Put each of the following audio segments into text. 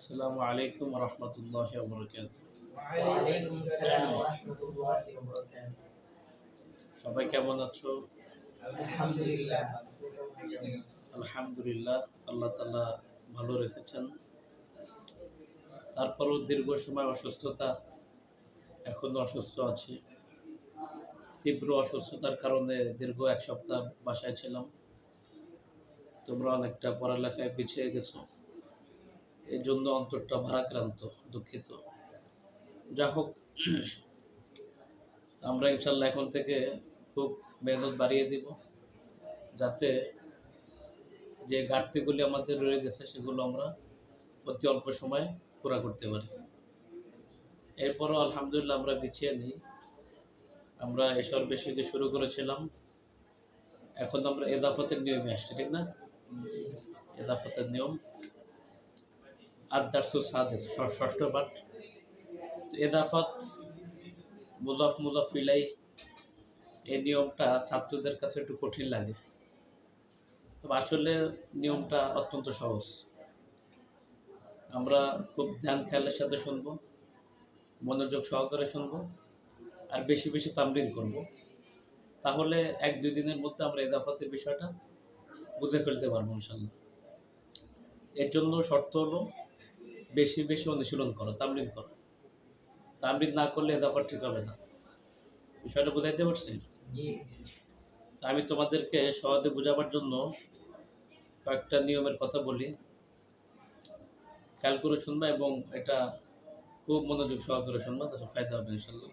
আসসালাম ওয়া রাহমাতুল্লাহি ওয়া বারাকাতুহু। সবাই কেমন আছো? আলহামদুলিল্লাহ। আলহামদুলিল্লাহ আল্লাহ ভালো রেখেছেন। তারপরও দীর্ঘ সময় অসুস্থতা এখনও অসুস্থ আছি। তীব্র অসুস্থতার কারণে দীর্ঘ এক সপ্তাহ বাসায় ছিলাম। তোমরা অনেকটা পড়ালেখায় পিছিয়ে গেছো। এই জন্য অন্তরটা ভারাক্রান্ত দুঃখিত। যা হোক আমরা ইনশাল্লাহ এখন থেকে খুব মেহনত বাড়িয়ে দিব যাতে যে ঘাটতিগুলি আমাদের রয়ে গেছে সেগুলো আমরা অতি অল্প সময়ে পুরা করতে পারি। এরপরও আলহামদুলিল্লাহ আমরা পিছিয়ে নিই। আমরা এসব বেশিকে শুরু করেছিলাম। এখন আমরা এদাফতের নিয়মে আসছি ঠিক না? এদাফতের নিয়ম। আদার্সু সাদেস ষষ্ঠ পাঠ। এদাফত, মুলফ মুলফ ইলাই, এই নিয়মটা ছাত্রদের কাছে একটু কঠিন লাগে। তবে আসলে নিয়মটা অত্যন্ত সহজ। আমরা খুব ধ্যান খেয়ালের সাথে শুনব, মনোযোগ সহকারে শুনব, আর বেশি বেশি তামরিন করব। তাহলে এক দুই দিনের মধ্যে আমরা এদাফতের বিষয়টা বুঝে ফেলতে পারব ইনশাল্লাহ এর জন্য শর্ত হলো বেশি বেশি অনুশীলন করা তামরিন করা। তামরিন না করলে এদাফত ঠিক হবে না। বিষয়টা বুঝাইতে পারছি? আমি তোমাদেরকে সহজে বোঝাবার জন্য কয়েকটা নিয়মের কথা বলি। খেয়াল করে শুনবা এবং এটা খুব মনোযোগ সহকারে শুনবা তাহলে ফায়দা হবে ইনশাল্লাহ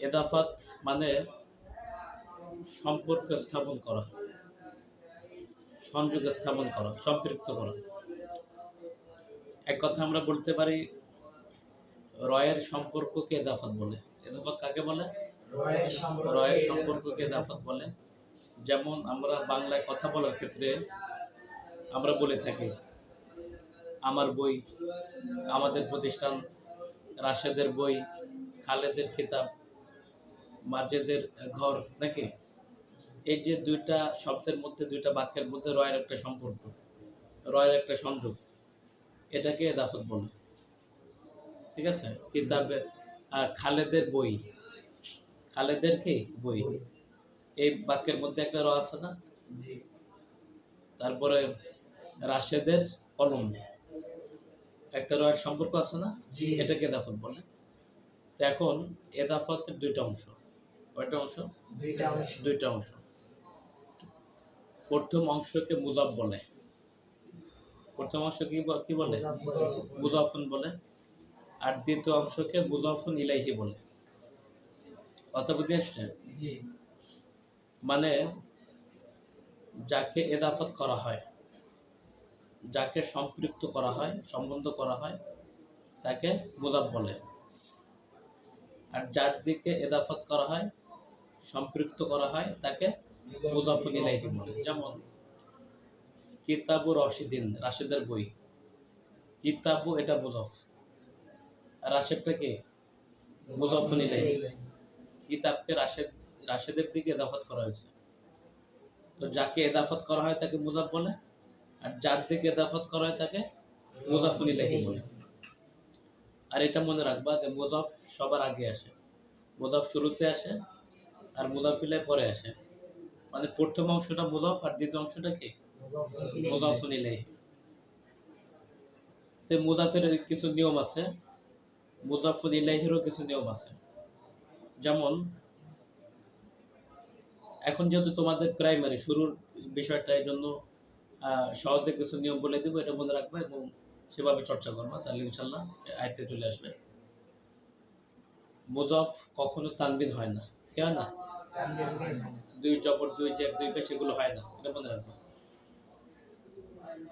এদাফাত মানে সম্পর্ক স্থাপন করা সংযোগ স্থাপন করা সম্পৃক্ত করা। এক কথা আমরা বলতে পারি রয়ের সম্পর্ককে এদাফাত বলে। এদাফাত কাকে বলে? রয়ের সম্পর্কে। রয়ের সম্পর্ককে এদাফত বলে। যেমন আমরা বাংলায় কথা বলার ক্ষেত্রে আমরা বলে থাকি আমার বই আমাদের প্রতিষ্ঠান রাশেদের বই খালেদের কিতাব মাজেদের ঘর। নাকি? এই যে দুইটা শব্দের মধ্যে দুইটা বাক্যের মধ্যে রয়ের একটা সম্পর্ক রয়ের একটা সংযোগ। এটাকে এদাফত বলে। ঠিক আছে? কিতাবে আহ, খালেদের বই। খালেদের কি? বই। এই বাক্যের মধ্যে একটা র আছে না? জি। তারপরে রাশেদের কলম। একটা রয়ের সম্পর্ক আছে না? জি। এটাকে এদাফত বলে। তো এখন এদাফতের দুইটা অংশ। কয়টা অংশ? দুইটা অংশ। দুইটা অংশ। প্রথম অংশকে মুদাফ বলে। প্রথম অংশ কি কি বলে? বলে। আর দ্বিতীয় অংশকে ইলাইহি বলে। কথা বুঝে আসছে? মানে যাকে এদাফত করা হয় যাকে সম্পৃক্ত করা হয় সম্বন্ধ করা হয় তাকে মুদাফ বলে। আর যার দিকে এদাফত করা হয় সম্পৃক্ত করা হয় তাকে মুদাফুল ইলাইহি বলে। যেমন কিতাবু রশিদিন, রাশেদের বই। কিতাবু এটা আর রাশেদটা কি? মুদাফুল ইলাইহি কিতাবকে রাশেদ, রাশেদের দিকে এদাফত করা হয়েছে। তো যাকে এদাফত করা হয় তাকে মুজাফ বলে, আর যার দিকে এদাফত করা হয় তাকে মুজাফুল ইলাহি বলে। আর এটা মনে রাখবা যে মুজাফ সবার আগে আসে। মুজাফ শুরুতে আসে, আর মুজাফিলে পরে আসে। মানে প্রথম অংশটা মুজাফ আর দ্বিতীয় অংশটা কি? তো মুজাফের কিছু নিয়ম আছে। মুজাফুল ইলাহিরও কিছু নিয়ম আছে। যেমন এখন যেহেতু তোমাদের প্রাইমারি শুরুর বিষয়টা এই জন্য সহজে কিছু নিয়ম বলে দেবো এটা মনে রাখবে এবং সেভাবে চর্চা করবা তাহলে ইনশাল্লাহ আয়ত্তে চলে আসবে। মুজফ কখনো তানবিন হয় না। কি হয় না। দুই জবর দুই জের দুই পেশ এগুলো হয় না এটা মনে রাখবে।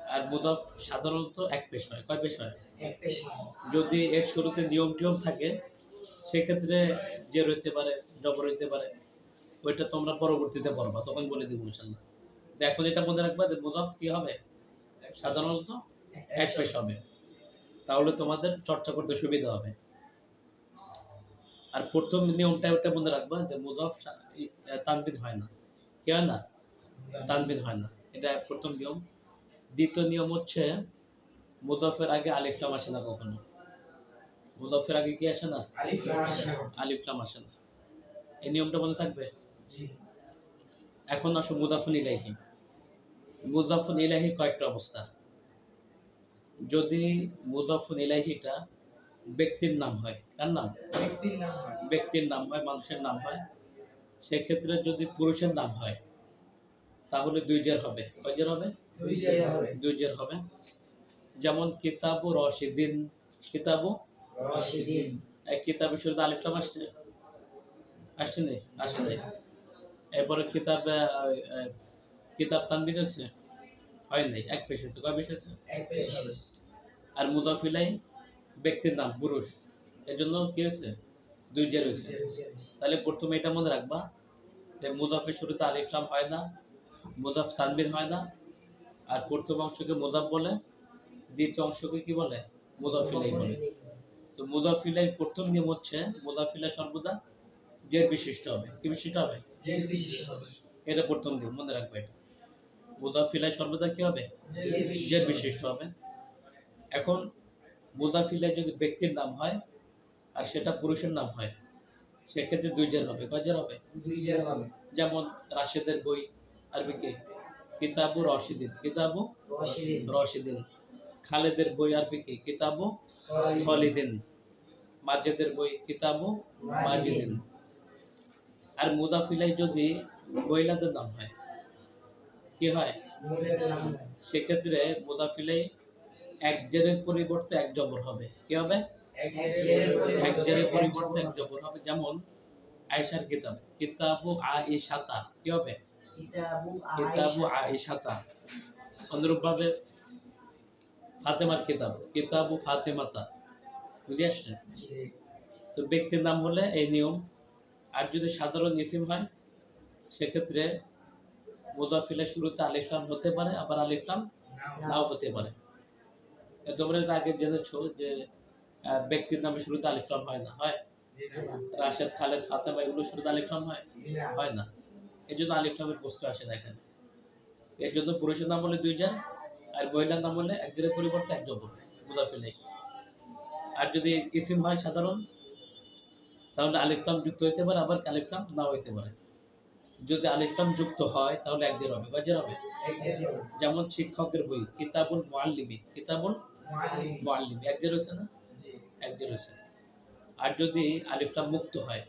আর মুজফ সাধারণত এক পেশ হয়। কয় পেশ হয়? এক পেশা যদি এর শুরুতে নিয়ম টিয়ম থাকে সেক্ষেত্রে যে রইতে পারে জবর হইতে পারে ওইটা তোমরা পরবর্তীতে পড়বা তখন বলে দিব ইনশাল্লাহ এখন এটা মনে রাখবা যে মুজাফ কি হবে? সাধারণত এক পেশ হবে। তাহলে তোমাদের চর্চা করতে সুবিধা হবে। আর প্রথম নিয়মটা ওটা মনে রাখবা যে মুজাফ তানবিন হয় না। কি হয় না? তানবিন হয় না। এটা প্রথম নিয়ম। দ্বিতীয় নিয়ম হচ্ছে মুদাফের আগে আলিফলাম আসে না কখনো। মুদাফের আগে কি আসে না? আলিফলাম আসে না এই নিয়মটা মনে থাকবে? এখন আসো মুদাফুন ইলাইহি। মুদাফুন ইলাহি কয়েকটা অবস্থা। যদি মুদাফুন ইলাহিটা ব্যক্তির নাম হয় কার নাম? ব্যক্তির নাম হয়। ব্যক্তির নাম হয় মানুষের নাম হয়। সেক্ষেত্রে যদি পুরুষের নাম হয় তাহলে দুই জের হবে। কয় জের হবে? দুই জের হবে। যেমন কিতাবু রশিদিন। কিতাবু রাশিদিন। এক কিতাবের শুরুতে আলিফলাম আসছে? আসছে নেই আসে নাই। এরপরে কিতাব কিতাব তানবির হচ্ছে? হয় নাই। এক পেশ হচ্ছে। কয় পেশ হচ্ছে? এক পেশ আর মুদাফিলাই ব্যক্তির নাম পুরুষ। এর জন্য কি হয়েছে? দুই জের হয়েছে। তাহলে প্রথমে এটা মনে রাখবা যে মুদাফের শুরুতে আলিফলাম হয় না। মুদাফ তানবির হয় না। আর প্রথম অংশকে মুদাফ বলে দ্বিতীয় অংশকে কি বলে? মুদাফিলাই বলে। তো মুদাফিলাই প্রথম নিয়ম হচ্ছে মুদাফিলা সর্বদা জের বিশিষ্ট হবে। কি বিশিষ্ট হবে? জেল বিশিষ্ট হবে। এটা প্রথম নিয়ম মনে রাখবে এটা। মুদাফিলাই সর্বদা কি হবে? জের বিশিষ্ট হবে। এখন মুদাফিলাই যদি ব্যক্তির নাম হয় আর সেটা পুরুষের নাম হয় সেক্ষেত্রে দুই জের হবে। কয় জের হবে? দুই জায়গা হবে। যেমন রাশেদের বই আরবি কি? কিতাবু রশিদিন। কিতাবু রশিদিন। খালেদের বই আরবি কি? কিতাবু খালিদিন। মাজিদের বই কিতাবু মাজিদিন। আর মুদাফিলাই যদি মহিলাদের নাম হয় কি হয়? সেক্ষেত্রে মুদাফিলাই এক জেরের পরিবর্তে এক জবর হবে। কি হবে? এক জেরের পরিবর্তে এক জবর হবে। যেমন আয়েশার কিতাব কিতাবু আয়েশাতা। কি হবে? কিতাবু কিতাবু আয়েশা। আয়েশাতা। অনুরূপভাবে ফাতেমার কিতাব। কিতাবু ফাতেমাতা। বুঝে আসছে? তো ব্যক্তির নাম হলে এই নিয়ম। আর যদি সাধারণ ইসিম হয় সেক্ষেত্রে মুদাফিলের শুরুতে আলিফলাম হতে পারে আবার আলিফলাম নাও। হতে পারে। তোমরা আগে জেনেছো যে ব্যক্তির নামে শুরুতে আলিফলাম হয় না হয়? রাশেদ খালেদ ফাতেমা এগুলো শুরুতে আলিফলাম হয়? হয় না। এই জন্য আলিফলামের প্রশ্ন আসে না এখানে। এর জন্য পুরুষের নাম হলে দুই জন আর মহিলার নাম হলে এক জনের পরিবর্তে এক জবর মুদাফিলে আর যদি ইসিম হয় সাধারণ তাহলে আলিফলাম যুক্ত হইতে পারে আবার আলিফলাম নাও হইতে পারে। যদি আলিফলাম যুক্ত হয় তাহলে একজের হবে। কয় জের হবে যেমন শিক্ষকের বই কিতাবুল মুআল্লিমি কিতাবুল মুআল্লিম। মুআল্লিমি এক জের হয়েছে না? জি। এক জের হয়েছে আর যদি আলিফলাম মুক্ত হয়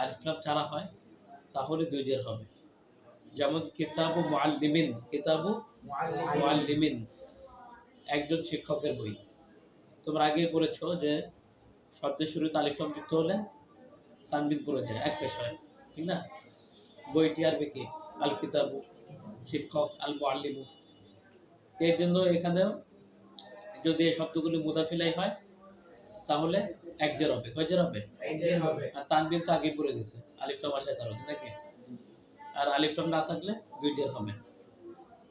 আলিফলাম ছাড়া হয় তাহলে দুই জের হবে। যেমন কিতাবু মুআল্লিমিন কিতাবু মুআল্লিমিন একজন শিক্ষকের বই। তোমরা আগে পড়েছো যে শব্দের শুরুতে আলিফলাম যুক্ত হলে তানবিন পড়ে যায় এক পেশ হয় ঠিক না? বইটি আর কি? আল কিতাবু শিক্ষক আল মুআল্লিমু এর জন্য এখানে যদি এই শব্দগুলি মুদাফিলাই হয় তাহলে এক জের হবে। কয় জের হবে? এক জেল হবে। আর তানবিন তো আগে পড়ে গেছে আলিফলাম আসার কারণে নাকি? আর আলিফলাম না থাকলে দুই হবে।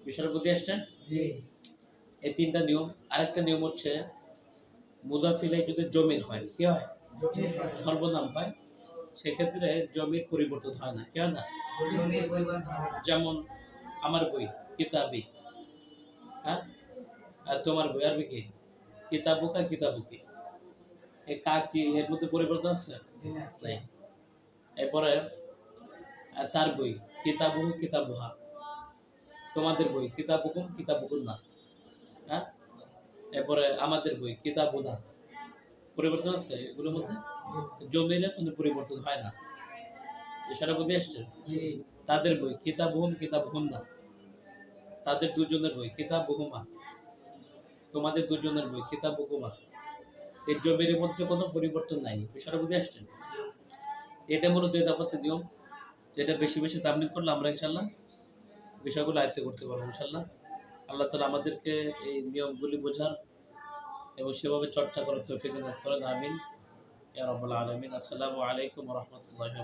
বিষয়টা বুঝে আসছেন? জি। এই তিনটা নিয়ম আরেকটা নিয়ম হচ্ছে মুদাফিলাই যদি জমির হয় কি হয়? সর্বনাম হয় সেক্ষেত্রে জমির পরিবর্তন হয় না কি হয় না। যেমন আমার বই কিতাবি হ্যাঁ? আর তোমার বই আর কি? কিতাবু কা কিতাবু কি এই কা কি এর মধ্যে পরিবর্তন আছে? এরপরে তার বই কিতাবু কিতাবুহা। তোমাদের বই কিতাবুকুম কিতাবুকুম না হ্যাঁ? এরপরে আমাদের বই কিতাবুনা। পরিবর্তন আছে এগুলোর মধ্যে? জমিরে কোনো পরিবর্তন হয় না। সেটা বুঝে আসছে তাদের বই কিতাবুহুম কিতাবুহুম না তাদের দুজনের বই কিতাবুহুমা। তোমাদের দুজনের বই কিতাবুকুমা। এই জমির মধ্যে কোনো পরিবর্তন নাই। বিষয়টা বুঝে আসছেন এটা মূলত দুই দফাতে নিয়ম। যেটা বেশি বেশি তামলিক করলে আমরা ইনশাল্লাহ বিষয়গুলো আয়ত্ত করতে পারব, ইনশাল্লাহ। আল্লাহ তালা আমাদেরকে এই নিয়মগুলি বোঝার এবং সেভাবে চর্চা করার তৌফিক করেন, আমিন। ইয়া রাব্বাল আসসালামু আলাইকুম রাহমাতুল্লাহি